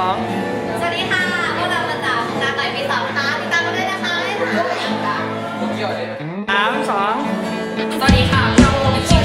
สองสวัสดีค่ะ พวกเรามาจากนาไก่ปีสองค่ะติดตามกันได้วยนะคะสามสองสวัสดีค่ะ พวกเราคิว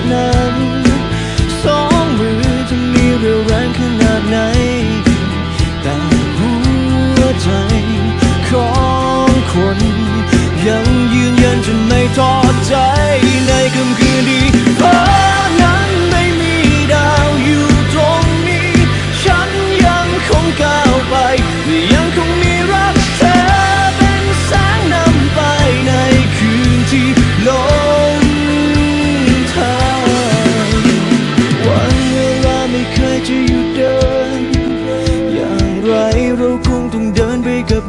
God.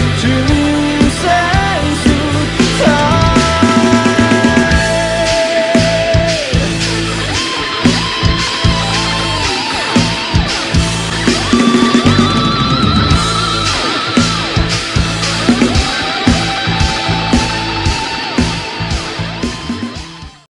to